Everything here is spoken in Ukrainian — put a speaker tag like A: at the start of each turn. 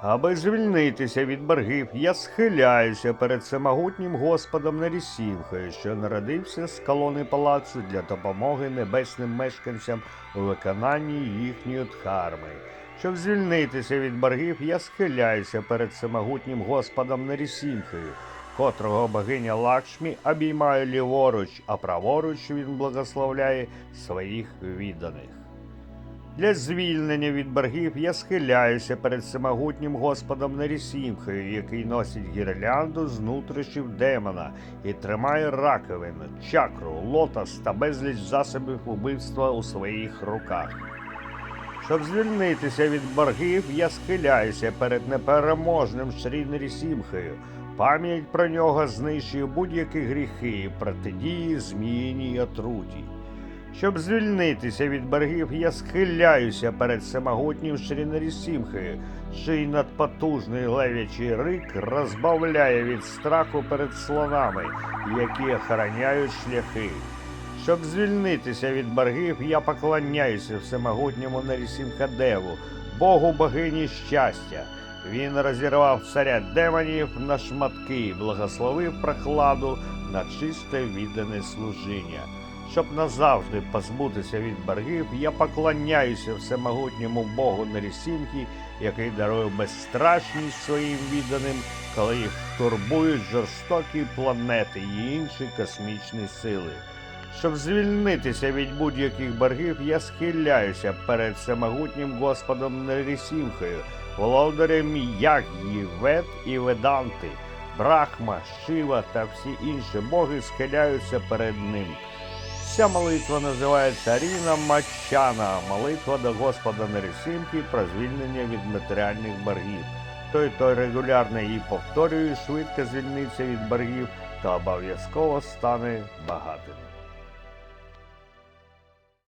A: Аби звільнитися від боргів, я схиляюся перед всемогутнім Господом Нарісімхою, що народився з колони палацу для допомоги небесним мешканцям у виконанні їхньої дхарми. Щоб звільнитися від боргів, я схиляюся перед всемогутнім Господом Нарісімхою, котрого богиня Лакшмі обіймає ліворуч, а праворуч він благословляє своїх відданих. Для звільнення від боргів я схиляюся перед всемогутнім Господом Нерісімхою, який носить гірлянду з нутрищів демона і тримає раковину, чакру, лотос та безліч засобів убивства у своїх руках. Щоб звільнитися від боргів, я схиляюся перед непереможним Шрі Нерісімхою. Пам'ять про нього знищує будь-які гріхи протидії зміїній отруті. Щоб звільнитися від боргів, я схиляюся перед всемогутнім Шрінарісімхою, чий надпотужний лев'ячий рик розбавляє від страху перед слонами, які охороняють шляхи. Щоб звільнитися від боргів, я поклоняюся всемогутньому Нарісімхадеву, Богу богині щастя. Він розірвав царя демонів на шматки і благословив прохладу на чисте віддане служіння. Щоб назавжди позбутися від боргів, я поклоняюся всемогутньому Богу Нарісімхі, який дарує безстрашність своїм відданим, коли їх турбують жорстокі планети і інші космічні сили. Щоб звільнитися від будь-яких боргів, я схиляюся перед всемогутнім Господом Нарісімхою, володарем Яг'ї, Вет і Веданти. Брахма, Шива та всі інші боги схиляються перед ним. Ця молитва називається Ріна Мачана, молитва до Господа Нересімки про звільнення від матеріальних боргів. Той, хто регулярно її повторює, швидко звільниться від боргів та обов'язково стане багатим.